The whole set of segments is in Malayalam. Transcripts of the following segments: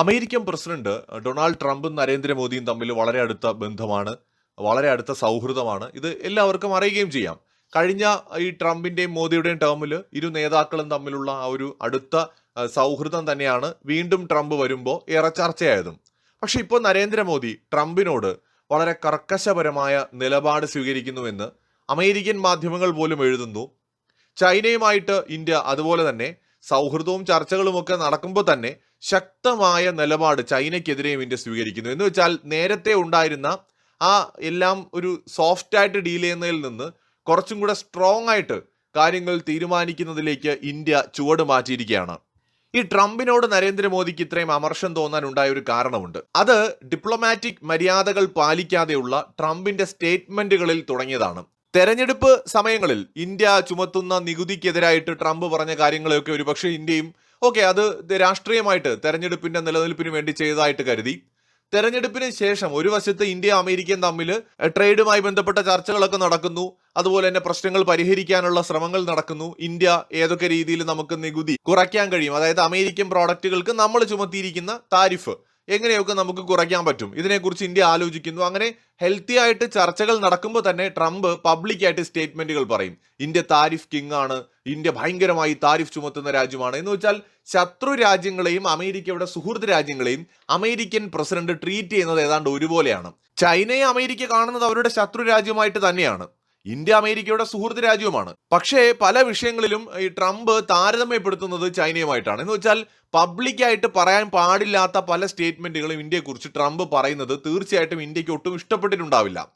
അമേരിക്കൻ പ്രസിഡന്റ് ഡൊണാൾഡ് ട്രംപും നരേന്ദ്രമോദിയും തമ്മിൽ വളരെ അടുത്ത ബന്ധമാണ് വളരെ അടുത്ത സൗഹൃദമാണ്. ഇത് എല്ലാവർക്കും അറിയുകയും ചെയ്യാം. കഴിഞ്ഞ ഈ ട്രംപിന്റെയും മോദിയുടെയും ടേമിൽ ഇരു നേതാക്കളും തമ്മിലുള്ള ആ ഒരു അടുത്ത സൗഹൃദം തന്നെയാണ് വീണ്ടും ട്രംപ് വരുമ്പോൾ ഏറെ ചർച്ചയായതും. പക്ഷെ ഇപ്പോൾ നരേന്ദ്രമോദി ട്രംപിനോട് വളരെ കർക്കശപരമായ നിലപാട് സ്വീകരിക്കുന്നുവെന്ന് അമേരിക്കൻ മാധ്യമങ്ങൾ പോലും എഴുതുന്നു. ചൈനയുമായിട്ട് ഇന്ത്യ അതുപോലെ തന്നെ സൗഹൃദവും ചർച്ചകളുമൊക്കെ നടക്കുമ്പോൾ തന്നെ ശക്തമായ നിലപാട് ചൈനയ്ക്കെതിരെയും ഇന്ത്യ സ്വീകരിക്കുന്നു. എന്ന് വെച്ചാൽ നേരത്തെ ഉണ്ടായിരുന്ന ആ എല്ലാം ഒരു സോഫ്റ്റ് ആയിട്ട് ഡീൽ ചെയ്യുന്നതിൽ നിന്ന് കുറച്ചും കൂടെ സ്ട്രോങ് ആയിട്ട് കാര്യങ്ങൾ തീരുമാനിക്കുന്നതിലേക്ക് ഇന്ത്യ ചുവട് മാറ്റിയിരിക്കുകയാണ്. ഈ ട്രംപിനോട് നരേന്ദ്രമോദിക്ക് ഇത്രയും അമർഷം തോന്നാൻ ഉണ്ടായ ഒരു കാരണമുണ്ട്. അത് ഡിപ്ലോമാറ്റിക് മര്യാദകൾ പാലിക്കാതെയുള്ള ട്രംപിന്റെ സ്റ്റേറ്റ്മെന്റുകളിൽ തുടങ്ങിയതാണ്. തെരഞ്ഞെടുപ്പ് സമയങ്ങളിൽ ഇന്ത്യ ചുമത്തുന്ന നികുതിക്കെതിരായിട്ട് ട്രംപ് പറഞ്ഞ കാര്യങ്ങളെയൊക്കെ ഒരുപക്ഷെ ഇന്ത്യയും ഓക്കെ അത് രാഷ്ട്രീയമായിട്ട് തെരഞ്ഞെടുപ്പിന്റെ നിലനിൽപ്പിന് വേണ്ടി ചെയ്തതായിട്ട് കരുതി. തെരഞ്ഞെടുപ്പിന് ശേഷം ഒരു വശത്ത് ഇന്ത്യ അമേരിക്കയും തമ്മിൽ ട്രേഡുമായി ബന്ധപ്പെട്ട ചർച്ചകളൊക്കെ നടക്കുന്നു. അതുപോലെ തന്നെ പ്രശ്നങ്ങൾ പരിഹരിക്കാനുള്ള ശ്രമങ്ങൾ നടക്കുന്നു. ഇന്ത്യ ഏതൊക്കെ രീതിയിൽ നമുക്ക് നികുതി കുറയ്ക്കാൻ കഴിയും? അതായത് അമേരിക്കൻ പ്രോഡക്റ്റുകൾക്ക് നമ്മൾ ചുമത്തിയിരിക്കുന്ന താരിഫ്. എങ്ങനെയൊക്കെ നമുക്ക് കുറയ്ക്കാൻ പറ്റും? ഇതിനെക്കുറിച്ച് ഇന്ത്യ ആലോചിക്കുന്നു. അങ്ങനെ ഹെൽത്തി ആയിട്ട് ചർച്ചകൾ നടക്കുമ്പോൾ തന്നെ ട്രംപ് പബ്ലിക്കായിട്ട് സ്റ്റേറ്റ്മെന്റുകൾ പറയും. ഇന്ത്യ താരിഫ് കിങ് ആണ്. ഇന്ത്യ ഭയങ്കരമായി താരിഫ് ചുമത്തുന്ന രാജ്യമാണ്. എന്ന് വെച്ചാൽ ശത്രു രാജ്യങ്ങളെയും അമേരിക്കയുടെ സുഹൃത്ത് രാജ്യങ്ങളെയും അമേരിക്കൻ പ്രസിഡന്റ് ട്രീറ്റ് ചെയ്യുന്നത് ഏതാണ്ട് ഒരുപോലെയാണ്. ചൈനയെ അമേരിക്ക കാണുന്നത് അവരുടെ ശത്രു രാജ്യമായിട്ട് തന്നെയാണ്. ഇന്ത്യ അമേരിക്കയുടെ സുഹൃത്ത് രാജ്യവുമാണ്. പക്ഷേ പല വിഷയങ്ങളിലും ഈ ട്രംപ് താരതമ്യപ്പെടുത്തുന്നത് ചൈനയുമായിട്ടാണ്. എന്ന് വെച്ചാൽ പബ്ലിക്കായിട്ട് പറയാൻ പാടില്ലാത്ത പല സ്റ്റേറ്റ്മെന്റുകളും ഇന്ത്യയെക്കുറിച്ച് ട്രംപ് പറയുന്നത് തീർച്ചയായിട്ടും ഇന്ത്യയ്ക്ക് ഒട്ടും ഇഷ്ടപ്പെട്ടിട്ടുണ്ടാവില്ല.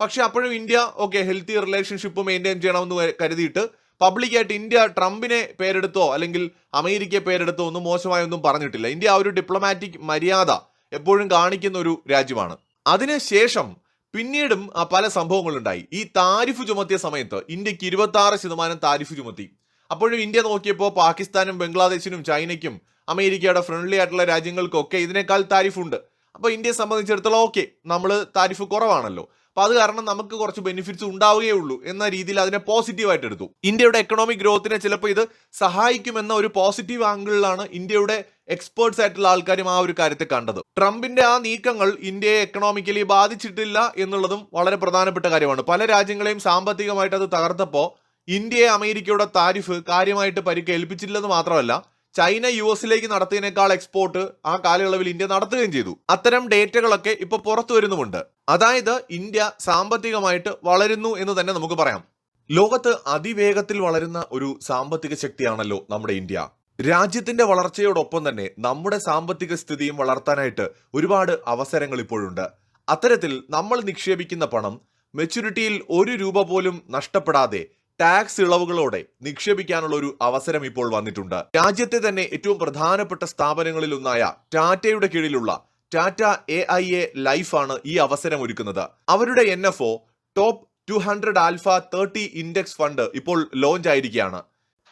പക്ഷെ അപ്പോഴും India okay healthy relationship maintain ചെയ്യണമെന്ന് കരുതിയിട്ട് പബ്ലിക്കായിട്ട് ഇന്ത്യ ട്രംപിനെ പേരെടുത്തോ അല്ലെങ്കിൽ അമേരിക്കയെ പേരെടുത്തോ ഒന്നും മോശമായൊന്നും പറഞ്ഞിട്ടില്ല. ഇന്ത്യ ആ ഒരു ഡിപ്ലോമാറ്റിക് മര്യാദ എപ്പോഴും കാണിക്കുന്ന ഒരു രാജ്യമാണ്. അതിനുശേഷം പിന്നീടും പല സംഭവങ്ങളുണ്ടായി. ഈ താരിഫ് ചുമത്തിയ സമയത്ത് ഇന്ത്യയ്ക്ക് ഇരുപത്തി ആറ് ശതമാനം താരിഫ് ചുമത്തി. അപ്പോഴും ഇന്ത്യ നോക്കിയപ്പോൾ പാകിസ്ഥാനും ബംഗ്ലാദേശിനും ചൈനയ്ക്കും അമേരിക്കയുടെ ഫ്രണ്ട്ലി ആയിട്ടുള്ള രാജ്യങ്ങൾക്കൊക്കെ ഇതിനേക്കാൾ താരിഫ് ഉണ്ട് അപ്പോൾ ഇന്ത്യയെ സംബന്ധിച്ചിടത്തോളം ഓക്കെ നമ്മൾ താരിഫ് കുറവാണല്ലോ. അപ്പോൾ അത് കാരണം നമുക്ക് കുറച്ച് ബെനിഫിറ്റ്സ് ഉണ്ടാവുകയേ ഉള്ളൂ എന്ന രീതിയിൽ അതിനെ പോസിറ്റീവായിട്ട് എടുത്തു. ഇന്ത്യയുടെ എക്കണോമിക് ഗ്രോത്തിനെ ചിലപ്പോൾ ഇത് സഹായിക്കുമെന്ന ഒരു പോസിറ്റീവ് ആംഗിളിലാണ് ഇന്ത്യയുടെ എക്സ്പേർട്സ് ആയിട്ടുള്ള ആൾക്കാരും ആ ഒരു കാര്യത്തെ കണ്ടത്. ട്രംപിന്റെ ആ നീക്കങ്ങൾ ഇന്ത്യയെ എക്കണോമിക്കലി ബാധിച്ചിട്ടില്ല എന്നുള്ളതും വളരെ പ്രധാനപ്പെട്ട കാര്യമാണ്. പല രാജ്യങ്ങളെയും സാമ്പത്തികമായിട്ട് അത് തകർത്തപ്പോൾ ഇന്ത്യയെ അമേരിക്കയുടെ താരിഫ് കാര്യമായിട്ട് പരിക്കേൽപ്പിച്ചില്ലെന്ന് മാത്രമല്ല ചൈന യു എസിലേക്ക് നടത്തിയതിനേക്കാൾ എക്സ്പോർട്ട് ആ കാലയളവിൽ ഇന്ത്യ നടത്തുകയും ചെയ്തു. അത്തരം ഡേറ്റകളൊക്കെ ഇപ്പൊ പുറത്തു വരുന്നുമുണ്ട്. അതായത് ഇന്ത്യ സാമ്പത്തികമായിട്ട് വളരുന്നു എന്ന് തന്നെ നമുക്ക് പറയാം. ലോകത്ത് അതിവേഗത്തിൽ വളരുന്ന ഒരു സാമ്പത്തിക ശക്തിയാണല്ലോ നമ്മുടെ ഇന്ത്യ. രാജ്യത്തിന്റെ വളർച്ചയോടൊപ്പം തന്നെ നമ്മുടെ സാമ്പത്തിക സ്ഥിതിയും വളർത്താനായിട്ട് ഒരുപാട് അവസരങ്ങൾ ഇപ്പോഴുണ്ട്. അത്തരത്തിൽ നമ്മൾ നിക്ഷേപിക്കുന്ന പണം മെച്യൂരിറ്റിയിൽ ഒരു രൂപ പോലും നഷ്ടപ്പെടാതെ ടാക്സ് ഇളവുകളോടെ നിക്ഷേപിക്കാനുള്ള ഒരു അവസരം ഇപ്പോൾ വന്നിട്ടുണ്ട്. രാജ്യത്തെ തന്നെ ഏറ്റവും പ്രധാനപ്പെട്ട സ്ഥാപനങ്ങളിൽ ഒന്നായ ടാറ്റയുടെ കീഴിലുള്ള ടാറ്റ എ ഐ എ ലൈഫാണ് ഈ അവസരം ഒരുക്കുന്നത്. അവരുടെ N F O top two hundred alpha thirty index fund ഇപ്പോൾ ലോഞ്ച് ആയിരിക്കുകയാണ്.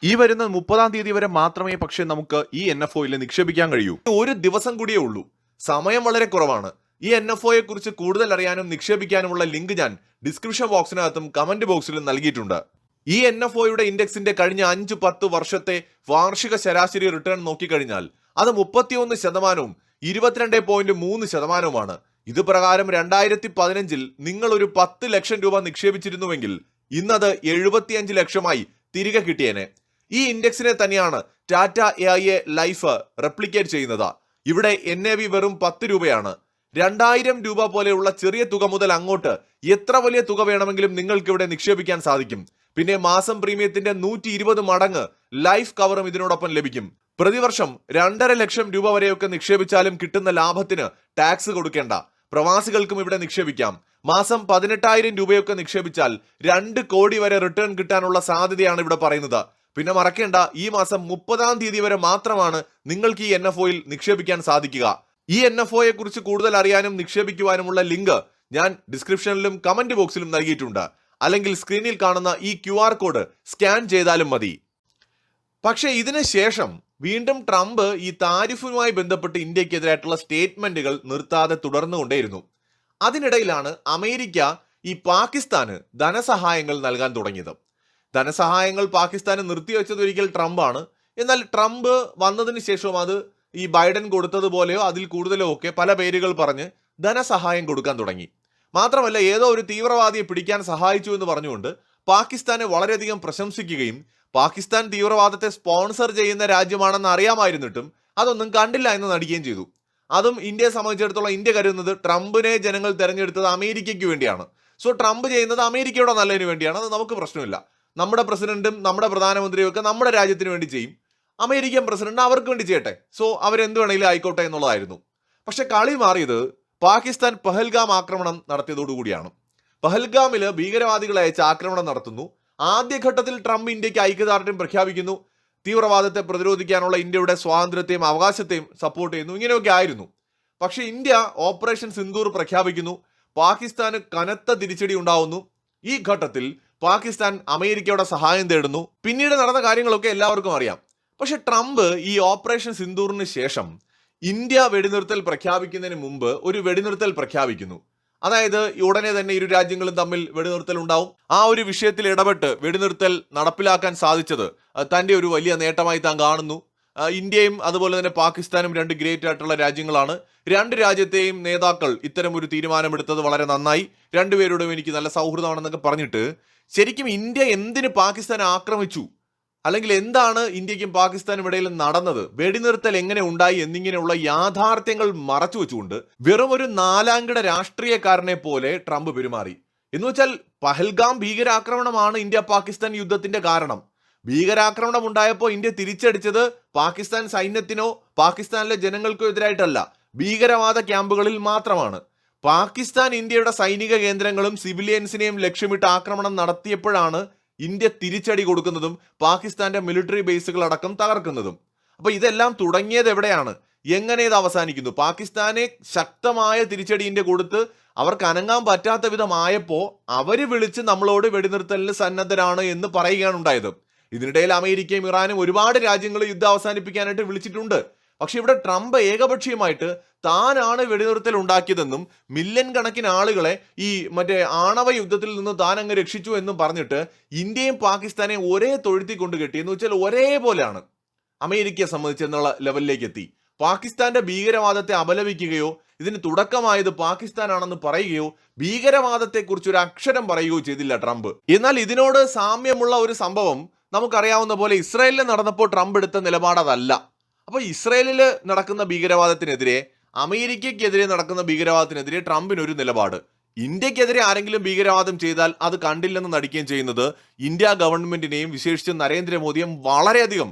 ഈ വരുന്ന മുപ്പതാം തീയതി വരെ മാത്രമേ പക്ഷേ നമുക്ക് ഈ എൻ എഫ് ഒയിൽ നിക്ഷേപിക്കാൻ കഴിയൂ. ഒരു ദിവസം കൂടിയേ ഉള്ളൂ. സമയം വളരെ കുറവാണ്. ഈ എൻ എഫ് ഒയെ കുറിച്ച് കൂടുതൽ അറിയാനും നിക്ഷേപിക്കാനുമുള്ള ലിങ്ക് ഞാൻ ഡിസ്ക്രിപ്ഷൻ ബോക്സിനകത്തും കമന്റ് ബോക്സിലും നൽകിയിട്ടുണ്ട്. ഈ എൻ എഫ് ഒയുടെ ഇൻഡെക്സിന്റെ കഴിഞ്ഞ അഞ്ച് പത്ത് വർഷത്തെ വാർഷിക ശരാശരി റിട്ടേൺ നോക്കിക്കഴിഞ്ഞാൽ അത് മുപ്പത്തിയൊന്ന് ശതമാനവും ഇരുപത്തിരണ്ട് പോയിന്റ് മൂന്ന് ശതമാനവുമാണ്. ഇത് പ്രകാരം രണ്ടായിരത്തി പതിനഞ്ചിൽ നിങ്ങൾ ഒരു പത്ത് ലക്ഷം രൂപ നിക്ഷേപിച്ചിരുന്നുവെങ്കിൽ ഇന്നത് എഴുപത്തിയഞ്ച് ലക്ഷമായി തിരികെ കിട്ടിയേനെ. ഈ ഇൻഡെക്സിനെ തന്നെയാണ് Tata A I A life replicate ചെയ്യുന്നത്. ഇവിടെ എൻ എ വി വെറും പത്ത് രൂപയാണ്. രണ്ടായിരം രൂപ പോലെയുള്ള ചെറിയ തുക മുതൽ അങ്ങോട്ട് എത്ര വലിയ തുക വേണമെങ്കിലും നിങ്ങൾക്ക് ഇവിടെ നിക്ഷേപിക്കാൻ സാധിക്കും? പിന്നെ മാസം പ്രീമിയത്തിന്റെ നൂറ്റി ഇരുപത് മടങ്ങ് ലൈഫ് കവറും ഇതിനോടൊപ്പം ലഭിക്കും. പ്രതിവർഷം രണ്ടര ലക്ഷം രൂപ വരെയൊക്കെ നിക്ഷേപിച്ചാലും കിട്ടുന്ന ലാഭത്തിന് ടാക്സ് കൊടുക്കേണ്ട. പ്രവാസികൾക്കും ഇവിടെ നിക്ഷേപിക്കാം. മാസം പതിനെട്ടായിരം രൂപയൊക്കെ നിക്ഷേപിച്ചാൽ രണ്ട് കോടി വരെ റിട്ടേൺ കിട്ടാനുള്ള സാധ്യതയാണ് ഇവിടെ പറയുന്നത്. പിന്നെ മറക്കേണ്ട ഈ മാസം മുപ്പതാം തീയതി വരെ മാത്രമാണ് നിങ്ങൾക്ക് ഈ എൻ എഫ് ഒയിൽ നിക്ഷേപിക്കാൻ സാധിക്കുക. ഈ എൻ എഫ് ഒയെ കുറിച്ച് കൂടുതൽ അറിയാനും നിക്ഷേപിക്കുവാനുമുള്ള ലിങ്ക് ഞാൻ ഡിസ്ക്രിപ്ഷനിലും കമന്റ് ബോക്സിലും നൽകിയിട്ടുണ്ട്. അല്ലെങ്കിൽ സ്ക്രീനിൽ കാണുന്ന ഈ ക്യു കോഡ് സ്കാൻ ചെയ്താലും മതി. പക്ഷേ ഇതിന് ശേഷം വീണ്ടും ട്രംപ് ഈ താരിഫുമായി ബന്ധപ്പെട്ട് ഇന്ത്യക്കെതിരായിട്ടുള്ള സ്റ്റേറ്റ്മെന്റുകൾ നിർത്താതെ തുടർന്നുകൊണ്ടേയിരുന്നു. അതിനിടയിലാണ് അമേരിക്ക ഈ പാകിസ്ഥാന് ധനസഹായങ്ങൾ നൽകാൻ തുടങ്ങിയത്. ധനസഹായങ്ങൾ പാകിസ്ഥാന് നിർത്തിവെച്ചത് ഒരിക്കൽ ട്രംപാണ്. എന്നാൽ ട്രംപ് വന്നതിന് ശേഷവും അത് ഈ ബൈഡൻ കൊടുത്തതുപോലെയോ അതിൽ കൂടുതലോ ഒക്കെ പല പേരുകൾ പറഞ്ഞ് ധനസഹായം കൊടുക്കാൻ തുടങ്ങി. മാത്രമല്ല ഏതോ ഒരു തീവ്രവാദിയെ പിടിക്കാൻ സഹായിച്ചു എന്ന് പറഞ്ഞുകൊണ്ട് പാകിസ്ഥാനെ വളരെയധികം പ്രശംസിക്കുകയും പാകിസ്ഥാൻ തീവ്രവാദത്തെ സ്പോൺസർ ചെയ്യുന്ന രാജ്യമാണെന്ന് അറിയാമായിരുന്നിട്ടും അതൊന്നും കണ്ടില്ല എന്ന് നടിക്കുകയും ചെയ്തു. അതും ഇന്ത്യയെ സംബന്ധിച്ചിടത്തോളം ഇന്ത്യ കരുതുന്നത് ട്രംപിനെ ജനങ്ങൾ തെരഞ്ഞെടുത്തത് അമേരിക്കയ്ക്ക് വേണ്ടിയാണ്. സോ ട്രംപ് ചെയ്യുന്നത് അമേരിക്കയുടെ നല്ലതിന് വേണ്ടിയാണ്? അത് നമുക്ക് പ്രശ്നമില്ല. നമ്മുടെ പ്രസിഡന്റും നമ്മുടെ പ്രധാനമന്ത്രിയും ഒക്കെ നമ്മുടെ രാജ്യത്തിന് വേണ്ടി ചെയ്യും. അമേരിക്കൻ പ്രസിഡന്റ് അവർക്ക് വേണ്ടി ചെയ്യട്ടെ. സോ അവരെന്ത് വേണമെങ്കിലും ആയിക്കോട്ടെ എന്നുള്ളതായിരുന്നു. പക്ഷെ കളി മാറിയത് പാകിസ്ഥാൻ പഹൽഗാം ആക്രമണം നടത്തിയതോടുകൂടിയാണ്. പഹൽഗാമിൽ ഭീകരവാദികളെ അയച്ച് ആക്രമണം നടത്തുന്നു. ആദ്യഘട്ടത്തിൽ ട്രംപ് ഇന്ത്യയ്ക്ക് ഐക്യദാർഢ്യം പ്രഖ്യാപിക്കുന്നു. തീവ്രവാദത്തെ പ്രതിരോധിക്കാനുള്ള ഇന്ത്യയുടെ സ്വാതന്ത്ര്യത്തെയും അവകാശത്തെയും സപ്പോർട്ട് ചെയ്യുന്നു. ഇങ്ങനെയൊക്കെ ആയിരുന്നു. പക്ഷേ ഇന്ത്യ ഓപ്പറേഷൻ സിന്ദൂർ പ്രഖ്യാപിക്കുന്നു. പാകിസ്ഥാന് കനത്ത തിരിച്ചടി ഉണ്ടാവുന്നു. ഈ ഘട്ടത്തിൽ പാകിസ്ഥാൻ അമേരിക്കയുടെ സഹായം തേടുന്നു. പിന്നീട് നടന്ന കാര്യങ്ങളൊക്കെ എല്ലാവർക്കും അറിയാം. പക്ഷെ ട്രംപ് ഈ ഓപ്പറേഷൻ സിന്ദൂറിന് ശേഷം ഇന്ത്യ വെടിനിർത്തൽ പ്രഖ്യാപിക്കുന്നതിന് മുമ്പ് ഒരു വെടിനിർത്തൽ പ്രഖ്യാപിക്കുന്നു. അതായത് ഉടനെ തന്നെ ഇരു രാജ്യങ്ങളും തമ്മിൽ വെടിനിർത്തൽ ഉണ്ടാവും. ആ ഒരു വിഷയത്തിൽ ഇടപെട്ട് വെടിനിർത്തൽ നടപ്പിലാക്കാൻ സാധിച്ചത് തന്റെ ഒരു വലിയ നേട്ടമായി താൻ കാണുന്നു. ഇന്ത്യയും അതുപോലെ തന്നെ പാകിസ്ഥാനും രണ്ട് ഗ്രേറ്റ് ആയിട്ടുള്ള രാജ്യങ്ങളാണ്. രണ്ട് രാജ്യത്തെയും നേതാക്കൾ ഇത്തരം ഒരു തീരുമാനമെടുത്തത് വളരെ നന്നായി. രണ്ടുപേരോടും എനിക്ക് നല്ല സൗഹൃദമാണെന്നൊക്കെ പറഞ്ഞിട്ട് ശരിക്കും ഇന്ത്യ എന്തിന് പാകിസ്ഥാനെ ആക്രമിച്ചു? അല്ലെങ്കിൽ എന്താണ് ഇന്ത്യക്കും പാകിസ്ഥാനും ഇടയിൽ നടന്നത്? വെടിനിർത്തൽ എങ്ങനെ ഉണ്ടായി എന്നിങ്ങനെയുള്ള യാഥാർത്ഥ്യങ്ങൾ മറച്ചു വെച്ചുകൊണ്ട് വെറും ഒരു നാലാംകിട രാഷ്ട്രീയക്കാരനെ പോലെ ട്രംപ് പെരുമാറി. എന്ന് വെച്ചാൽ പഹൽഗാം ഭീകരാക്രമണമാണ് ഇന്ത്യ പാകിസ്ഥാൻ യുദ്ധത്തിന്റെ കാരണം. ഭീകരാക്രമണം ഉണ്ടായപ്പോൾ ഇന്ത്യ തിരിച്ചടിച്ചത് പാകിസ്ഥാൻ സൈന്യത്തിനോ പാകിസ്ഥാനിലെ ജനങ്ങൾക്കോ എതിരായിട്ടല്ല. ഭീകരവാദ ക്യാമ്പുകളിൽ മാത്രമാണ്. പാകിസ്ഥാൻ ഇന്ത്യയുടെ സൈനിക കേന്ദ്രങ്ങളും സിവിലിയൻസിനെയും ലക്ഷ്യമിട്ട് ആക്രമണം നടത്തിയപ്പോഴാണ് ഇന്ത്യ തിരിച്ചടി കൊടുക്കുന്നതും പാകിസ്ഥാന്റെ മിലിറ്ററി ബേസുകൾ അടക്കം തകർക്കുന്നതും. അപ്പോൾ ഇതെല്ലാം തുടങ്ങിയത് എവിടെയാണ്? എങ്ങനെ ഇത് അവസാനിക്കുന്നു? പാകിസ്ഥാനെ ശക്തമായ തിരിച്ചടി ഇന്ത്യ കൊടുത്ത് അവർക്ക് അനങ്ങാൻ പറ്റാത്ത വിധമായപ്പോൾ അവർ വിളിച്ച് നമ്മളോട് വെടിനിർത്തലിന് സന്നദ്ധരാണ് എന്ന് പറയുകയാണ് ഉണ്ടായത്. ഇതിനിടയിൽ അമേരിക്കയും ഇറാനും ഒരുപാട് രാജ്യങ്ങൾ യുദ്ധം അവസാനിപ്പിക്കാനായിട്ട് വിളിച്ചിട്ടുണ്ട്. പക്ഷെ ഇവിടെ ട്രംപ് ഏകപക്ഷീയമായിട്ട് താനാണ് വെടിനിർത്തൽ ഉണ്ടാക്കിയതെന്നും മില്യൺ കണക്കിന് ആളുകളെ ഈ മറ്റേ ആണവ യുദ്ധത്തിൽ നിന്ന് താൻ അങ്ങ് രക്ഷിച്ചു എന്നും പറഞ്ഞിട്ട് ഇന്ത്യയും പാകിസ്ഥാനെയും ഒരേ തൊഴുത്തി കൊണ്ട് കെട്ടി. എന്ന് വെച്ചാൽ ഒരേപോലെയാണ് അമേരിക്കയെ സംബന്ധിച്ച് എന്നുള്ള ലെവലിലേക്ക് എത്തി. പാകിസ്ഥാന്റെ ഭീകരവാദത്തെ അപലപിക്കുകയോ ഇതിന് തുടക്കമായത് പാകിസ്ഥാനാണെന്ന് പറയുകയോ ഭീകരവാദത്തെക്കുറിച്ച് ഒരു അക്ഷരം പറയുകയോ ചെയ്തില്ല ട്രംപ്. എന്നാൽ ഇതിനോട് സാമ്യമുള്ള ഒരു സംഭവം നമുക്കറിയാവുന്ന പോലെ ഇസ്രായേലിൽ നടന്നപ്പോൾ ട്രംപ് എടുത്ത നിലപാട് അതല്ല. അപ്പോൾ ഇസ്രയേലിൽ നടക്കുന്ന ഭീകരവാദത്തിനെതിരെ അമേരിക്കയ്ക്കെതിരെ നടക്കുന്ന ഭീകരവാദത്തിനെതിരെ ട്രംപിന് ഒരു നിലപാട്. ഇന്ത്യക്കെതിരെ ആരെങ്കിലും ഭീകരവാദം ചെയ്താൽ അത് കണ്ടില്ലെന്ന് നടിക്കുകയും ചെയ്യുന്നത് ഇന്ത്യ ഗവൺമെന്റിനെയും വിശേഷിച്ച് നരേന്ദ്രമോദിയും വളരെയധികം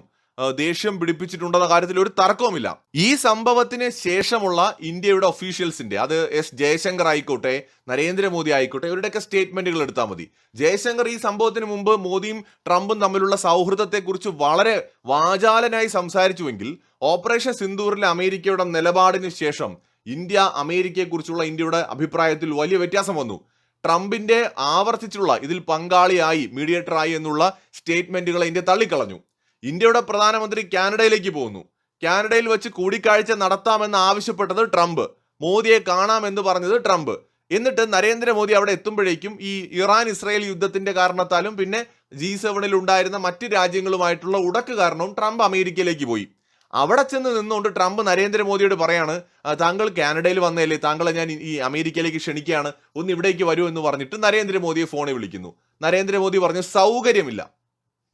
ദേഷ്യം പിടിപ്പിച്ചിട്ടുണ്ടെന്ന കാര്യത്തിൽ ഒരു തർക്കവുമില്ല. ഈ സംഭവത്തിന് ശേഷമുള്ള ഇന്ത്യയുടെ ഒഫീഷ്യൽസിന്റെ അത് എസ് ജയശങ്കർ ആയിക്കോട്ടെ നരേന്ദ്രമോദി ആയിക്കോട്ടെ ഇവരുടെയൊക്കെ സ്റ്റേറ്റ്മെന്റുകൾ എടുത്താൽ മതി. ജയശങ്കർ ഈ സംഭവത്തിന് മുമ്പ് മോദിയും ട്രംപും തമ്മിലുള്ള സൗഹൃദത്തെക്കുറിച്ച് വളരെ വാചാലനായി സംസാരിച്ചുവെങ്കിൽ ഓപ്പറേഷൻ സിന്ദൂറിലെ അമേരിക്കയുടെ നിലപാടിന് ശേഷം ഇന്ത്യ അമേരിക്കയെക്കുറിച്ചുള്ള ഇന്ത്യയുടെ അഭിപ്രായത്തിൽ വലിയ വ്യത്യാസം വന്നു. ട്രംപിന്റെ ആവർത്തിച്ചുള്ള ഇതിൽ പങ്കാളിയായി മീഡിയേറ്ററായി എന്നുള്ള സ്റ്റേറ്റ്മെന്റുകളെ ഇന്ത്യ തള്ളിക്കളഞ്ഞു. ഇന്ത്യയുടെ പ്രധാനമന്ത്രി കാനഡയിലേക്ക് പോകുന്നു. കാനഡയിൽ വെച്ച് കൂടിക്കാഴ്ച നടത്താമെന്ന് ആവശ്യപ്പെട്ടത് ട്രംപ്. മോദിയെ കാണാമെന്ന് പറഞ്ഞത് ട്രംപ്. എന്നിട്ട് നരേന്ദ്രമോദി അവിടെ എത്തുമ്പോഴേക്കും ഈ ഇറാൻ ഇസ്രായേൽ യുദ്ധത്തിന്റെ കാരണത്താലും പിന്നെ ജി സെവനിൽ ഉണ്ടായിരുന്ന മറ്റ് രാജ്യങ്ങളുമായിട്ടുള്ള ഉടക്ക് കാരണവും ട്രംപ് അമേരിക്കയിലേക്ക് പോയി. അവിടെ ചെന്ന് നിന്നുകൊണ്ട് ട്രംപ് നരേന്ദ്രമോദിയോട് പറയാണ് "ആ, താങ്കൾ കാനഡയിൽ വന്നതല്ലേ താങ്കളെ ഞാൻ ഈ അമേരിക്കയിലേക്ക് ക്ഷണിക്കുകയാണ് ഒന്ന് ഇവിടേക്ക് വരൂ എന്ന് പറഞ്ഞിട്ട് നരേന്ദ്രമോദിയെ ഫോണിൽ വിളിക്കുന്നു. നരേന്ദ്രമോദി പറഞ്ഞു സൗകര്യമില്ല.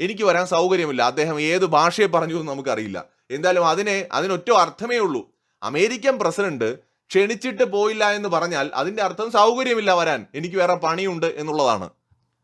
എനിക്ക് വരാൻ സൗകര്യമില്ല. അദ്ദേഹം ഏത് ഭാഷയെ പറഞ്ഞു എന്ന് നമുക്കറിയില്ല. എന്തായാലും അതിനെ അതിനൊറ്റ അർത്ഥമേ ഉള്ളൂ. അമേരിക്കൻ പ്രസിഡന്റ് ക്ഷണിച്ചിട്ട് പോയില്ല എന്ന് പറഞ്ഞാൽ അതിന്റെ അർത്ഥം സൗകര്യമില്ല വരാൻ. എനിക്ക് വേറെ പണിയുണ്ട് എന്നുള്ളതാണ്.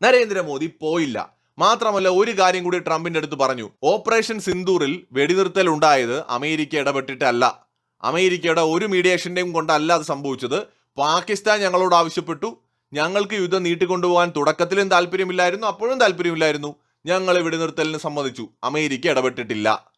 നരേന്ദ്രമോദി പോയില്ല. മാത്രമല്ല ഒരു കാര്യം കൂടി ട്രംപിന്റെ അടുത്ത് പറഞ്ഞു. ഓപ്പറേഷൻ സിന്ദൂറിൽ വെടിനിർത്തൽ ഉണ്ടായത് അമേരിക്ക ഇടപെട്ടിട്ടല്ല. അമേരിക്കയുടെ ഒരു മീഡിയേഷന്റെയും കൊണ്ടല്ല അത് സംഭവിച്ചത്. പാകിസ്ഥാൻ ഞങ്ങളോട് ആവശ്യപ്പെട്ടു. ഞങ്ങൾക്ക് യുദ്ധം നീട്ടിക്കൊണ്ടുപോകാൻ തുടക്കത്തിലും താല്പര്യമില്ലായിരുന്നു അപ്പോഴും താല്പര്യമില്ലായിരുന്നു. ഞങ്ങൾ ഇവിടെ നിർത്തലിന് സമ്മതിച്ചു. അമേരിക്ക ഇടപെട്ടിട്ടില്ല.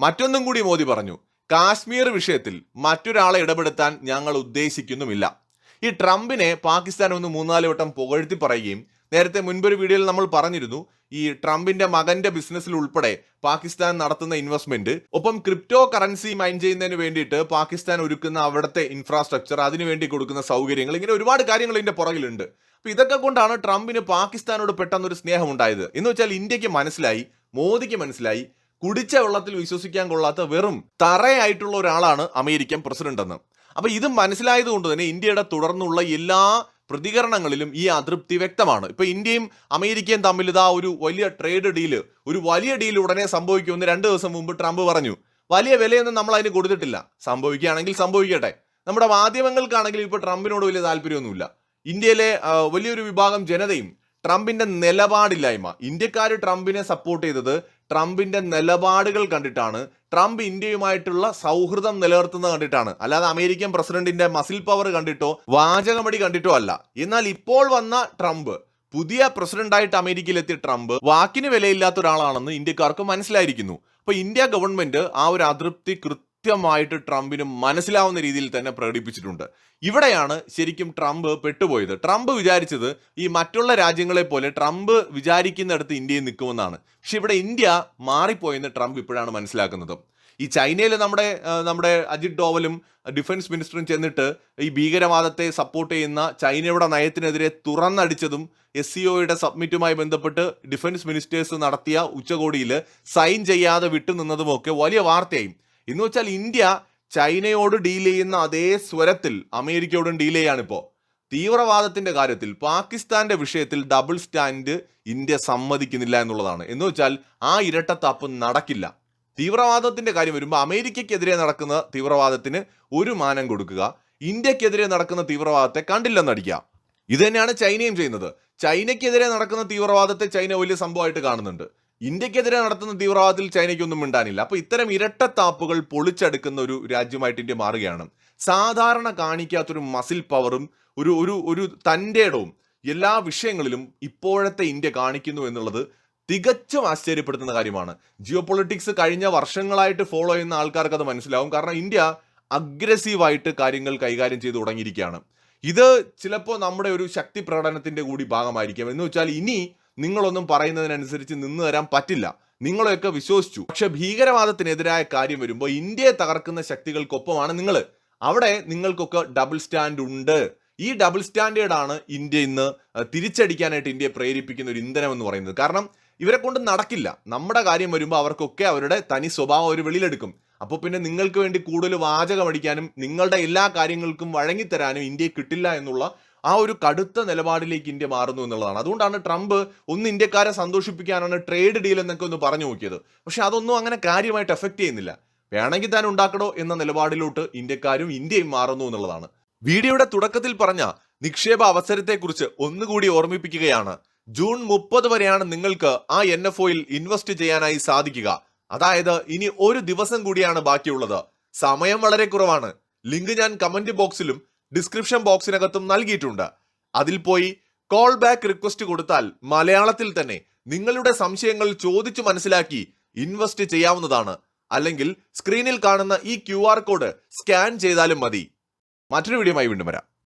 മറ്റൊന്നും കൂടി മോദി പറഞ്ഞു. കാശ്മീർ വിഷയത്തിൽ മറ്റൊരാളെ ഇടപെടുത്താൻ ഞങ്ങൾ ഉദ്ദേശിക്കുന്നുമില്ല. ഈ ട്രംപിനെ പാകിസ്ഥാൻ ഒന്ന് മൂന്നാൽ വട്ടം പുകഴ്ത്തി പറയുകയും നേരത്തെ മുൻപൊരു വീഡിയോയിൽ നമ്മൾ പറഞ്ഞിരുന്നു ഈ ട്രംപിന്റെ മകന്റെ ബിസിനസ്സിൽ ഉൾപ്പെടെ പാകിസ്ഥാൻ നടത്തുന്ന ഇൻവെസ്റ്റ്മെന്റ് ഒപ്പം ക്രിപ്റ്റോ കറൻസി മൈൻ ചെയ്യുന്നതിന് വേണ്ടിയിട്ട് പാകിസ്ഥാൻ ഒരുക്കുന്ന അവിടുത്തെ ഇൻഫ്രാസ്ട്രക്ചർ അതിനുവേണ്ടി കൊടുക്കുന്ന സൗകര്യങ്ങൾ ഇങ്ങനെ ഒരുപാട് കാര്യങ്ങൾ ഇതിന്റെ പുറകിലുണ്ട്. അപ്പൊ ഇതൊക്കെ കൊണ്ടാണ് ട്രംപിന് പാകിസ്ഥാനോട് പെട്ടെന്ന് ഒരു സ്നേഹം ഉണ്ടായത് എന്ന് വെച്ചാൽ ഇന്ത്യയ്ക്ക് മനസ്സിലായി മോദിക്ക് മനസ്സിലായി കുടിച്ച വെള്ളത്തിൽ വിശ്വസിക്കാൻ കൊള്ളാത്ത വെറും തറയായിട്ടുള്ള ഒരാളാണ് അമേരിക്കൻ പ്രസിഡന്റ് എന്ന്. അപ്പൊ ഇത് മനസ്സിലായത് കൊണ്ട് തന്നെ ഇന്ത്യയുടെ തുടർന്നുള്ള എല്ലാ പ്രതികരണങ്ങളിലും ഈ അതൃപ്തി വ്യക്തമാണ്. ഇപ്പൊ ഇന്ത്യയും അമേരിക്കയും തമ്മിൽ ഇതാ ഒരു വലിയ ട്രേഡ് ഡീൽ ഒരു വലിയ ഡീൽ ഉടനെ സംഭവിക്കുമെന്ന് രണ്ട് ദിവസം മുമ്പ് ട്രംപ് പറഞ്ഞു. വലിയ വിലയൊന്നും നമ്മൾ അതിന് കൊടുത്തിട്ടില്ല. സംഭവിക്കുകയാണെങ്കിൽ സംഭവിക്കട്ടെ. നമ്മുടെ മാധ്യമങ്ങൾക്കാണെങ്കിൽ ഇപ്പോൾ ട്രംപിനോട് വലിയ താല്പര്യമൊന്നുമില്ല. ഇന്ത്യയിലെ വലിയൊരു വിഭാഗം ജനതയും ട്രംപിന്റെ നിലപാടില്ലായ്മ. ഇന്ത്യക്കാർ ട്രംപിനെ സപ്പോർട്ട് ചെയ്തത് ട്രംപിന്റെ നിലപാടുകൾ കണ്ടിട്ടാണ്. ട്രംപ് ഇന്ത്യയുമായിട്ടുള്ള സൗഹൃദം നിലനിർത്തുന്നത് കണ്ടിട്ടാണ്. അല്ലാതെ അമേരിക്കൻ പ്രസിഡന്റിന്റെ മസിൽ പവർ കണ്ടിട്ടോ വാചകമടി കണ്ടിട്ടോ അല്ല. എന്നാൽ ഇപ്പോൾ വന്ന ട്രംപ് പുതിയ പ്രസിഡന്റായിട്ട് അമേരിക്കയിലെത്തിയ ട്രംപ് വാക്കിന് വിലയില്ലാത്ത ഒരാളാണെന്ന് ഇന്ത്യക്കാർക്ക് മനസ്സിലായിരിക്കുന്നു. അപ്പൊ ഇന്ത്യ ഗവൺമെന്റ് ആ ഒരു അതൃപ്തി കൃത്യമായിട്ട് ട്രംപിന് മനസ്സിലാവുന്ന രീതിയിൽ തന്നെ പ്രകടിപ്പിച്ചിട്ടുണ്ട്. ഇവിടെയാണ് ശരിക്കും ട്രംപ് പെട്ടുപോയത്. ട്രംപ് വിചാരിച്ചത് ഈ മറ്റുള്ള രാജ്യങ്ങളെ പോലെ ട്രംപ് വിചാരിക്കുന്നിടത്ത് ഇന്ത്യയിൽ നിൽക്കുമെന്നാണ്. പക്ഷെ ഇവിടെ ഇന്ത്യ മാറിപ്പോയെന്ന് ട്രംപ് ഇപ്പോഴാണ് മനസ്സിലാക്കുന്നത്. ഈ ചൈനയിൽ നമ്മുടെ നമ്മുടെ അജിത് ഡോവലും ഡിഫൻസ് മിനിസ്റ്ററും ചെന്നിട്ട് ഈ ഭീകരവാദത്തെ സപ്പോർട്ട് ചെയ്യുന്ന ചൈനയുടെ നയത്തിനെതിരെ തുറന്നടിച്ചതും എസ് സി ഒയുടെ സബ്മിറ്റുമായി ബന്ധപ്പെട്ട് ഡിഫൻസ് മിനിസ്റ്റേഴ്സ് നടത്തിയ ഉച്ചകോടിയിൽ സൈൻ ചെയ്യാതെ വിട്ടുനിന്നതുമൊക്കെ വലിയ വാർത്തയായി. എന്ന് വെച്ചാൽ ഇന്ത്യ ചൈനയോട് ഡീൽ ചെയ്യുന്ന അതേ സ്വരത്തിൽ അമേരിക്കയോടും ഡീൽ ചെയ്യാണിപ്പോൾ തീവ്രവാദത്തിന്റെ കാര്യത്തിൽ പാകിസ്ഥാന്റെ വിഷയത്തിൽ ഡബിൾ സ്റ്റാൻഡ് ഇന്ത്യ സമ്മതിക്കുന്നില്ല എന്നുള്ളതാണ്. എന്ന് വെച്ചാൽ ആ ഇരട്ടത്താപ്പ് നടക്കില്ല. തീവ്രവാദത്തിന്റെ കാര്യം വരുമ്പോൾ അമേരിക്കയ്ക്കെതിരെ നടക്കുന്ന തീവ്രവാദത്തിന് ഒരു മാനം കൊടുക്കുക ഇന്ത്യക്കെതിരെ നടക്കുന്ന തീവ്രവാദത്തെ കണ്ടില്ലെന്നടിക്കുക ഇത് തന്നെയാണ് ചൈനയും ചെയ്യുന്നത്. ചൈനയ്ക്കെതിരെ നടക്കുന്ന തീവ്രവാദത്തെ ചൈന വലിയ സംഭവമായിട്ട് കാണുന്നുണ്ട്. ഇന്ത്യക്കെതിരെ നടത്തുന്ന തീവ്രവാദത്തിൽ ചൈനയ്ക്കൊന്നും മിണ്ടാനില്ല. അപ്പോൾ ഇത്തരം ഇരട്ടത്താപ്പുകൾ പൊളിച്ചെടുക്കുന്ന ഒരു രാജ്യമായിട്ട് ഇന്ത്യ മാറുകയാണ്. സാധാരണ കാണിക്കാത്തൊരു മസിൽ പവറും ഒരു ഒരു ഒരു തന്റെടവും എല്ലാ വിഷയങ്ങളിലും ഇപ്പോഴത്തെ ഇന്ത്യ കാണിക്കുന്നു എന്നുള്ളത് തികച്ചും ആശ്ചര്യപ്പെടുത്തുന്ന കാര്യമാണ്. ജിയോ പൊളിറ്റിക്സ് കഴിഞ്ഞ വർഷങ്ങളായിട്ട് ഫോളോ ചെയ്യുന്ന ആൾക്കാർക്ക് അത് മനസ്സിലാവും. കാരണം ഇന്ത്യ അഗ്രസീവായിട്ട് കാര്യങ്ങൾ കൈകാര്യം ചെയ്തു തുടങ്ങിയിരിക്കുകയാണ്. ഇത് ചിലപ്പോൾ നമ്മുടെ ഒരു ശക്തി പ്രകടനത്തിന്റെ കൂടി ഭാഗമായിരിക്കാം. എന്ന് വെച്ചാൽ ഇനി നിങ്ങളൊന്നും പറയുന്നതിനനുസരിച്ച് നിന്ന് തരാൻ പറ്റില്ല. നിങ്ങളെയൊക്കെ വിശ്വസിച്ചു. പക്ഷെ ഭീകരവാദത്തിനെതിരായ കാര്യം വരുമ്പോൾ ഇന്ത്യയെ തകർക്കുന്ന ശക്തികൾക്കൊപ്പമാണ് നിങ്ങൾ അവിടെ നിങ്ങൾക്കൊക്കെ ഡബിൾ സ്റ്റാൻഡ് ഉണ്ട്. ഈ ഡബിൾ സ്റ്റാൻഡേർഡാണ് ഇന്ത്യ ഇന്ന് തിരിച്ചടിക്കാനായിട്ട് ഇന്ത്യയെ പ്രേരിപ്പിക്കുന്ന ഒരു ഇന്ധനം എന്ന് പറയുന്നത്. കാരണം ഇവരെ കൊണ്ട് നടക്കില്ല. നമ്മുടെ കാര്യം വരുമ്പോൾ അവർക്കൊക്കെ അവരുടെ തനി സ്വഭാവം ഒരു വെളിയിലെടുക്കും. അപ്പോൾ പിന്നെ നിങ്ങൾക്ക് വേണ്ടി കൂടുതൽ വാചകമടിക്കാനും നിങ്ങളുടെ എല്ലാ കാര്യങ്ങൾക്കും വഴങ്ങിത്തരാനും ഇന്ത്യയെ കിട്ടില്ല എന്നുള്ള ആ ഒരു കടുത്ത നിലപാടിലേക്ക് ഇന്ത്യ മാറുന്നു എന്നുള്ളതാണ്. അതുകൊണ്ടാണ് ട്രംപ് ഒന്ന് ഇന്ത്യക്കാരെ സന്തോഷിപ്പിക്കാനാണ് ട്രേഡ് ഡീൽ എന്നൊക്കെ ഒന്ന് പറഞ്ഞു നോക്കിയത്. പക്ഷെ അതൊന്നും അങ്ങനെ കാര്യമായിട്ട് എഫക്ട് ചെയ്യുന്നില്ല. വേണമെങ്കിൽ താൻ ഉണ്ടാക്കണോ എന്ന നിലപാടിലോട്ട് ഇന്ത്യക്കാരും ഇന്ത്യയും മാറുന്നു എന്നുള്ളതാണ്. വീഡിയോയുടെ തുടക്കത്തിൽ പറഞ്ഞ നിക്ഷേപ അവസരത്തെക്കുറിച്ച് ഒന്നുകൂടി ഓർമ്മിപ്പിക്കുകയാണ്. ജൂൺ മുപ്പത് വരെയാണ് നിങ്ങൾക്ക് ആ എൻ എഫ് ഒയിൽ ഇൻവെസ്റ്റ് ചെയ്യാനായി സാധിക്കുക. അതായത് ഇനി ഒരു ദിവസം കൂടിയാണ് ബാക്കിയുള്ളത്. സമയം വളരെ കുറവാണ്. ലിങ്ക് ഞാൻ കമന്റ് ബോക്സിലും ഡിസ്ക്രിപ്ഷൻ ബോക്സിനകത്തും നൽകിയിട്ടുണ്ട്. അതിൽ പോയി കോൾ ബാക്ക് റിക്വസ്റ്റ് കൊടുത്താൽ മലയാളത്തിൽ തന്നെ നിങ്ങളുടെ സംശയങ്ങൾ ചോദിച്ചു മനസ്സിലാക്കി ഇൻവെസ്റ്റ് ചെയ്യാവുന്നതാണ്. അല്ലെങ്കിൽ സ്ക്രീനിൽ കാണുന്ന ഈ ക്യു കോഡ് സ്കാൻ ചെയ്താലും മതി. മറ്റൊരു വീഡിയോയുമായി വീണ്ടും വരാം.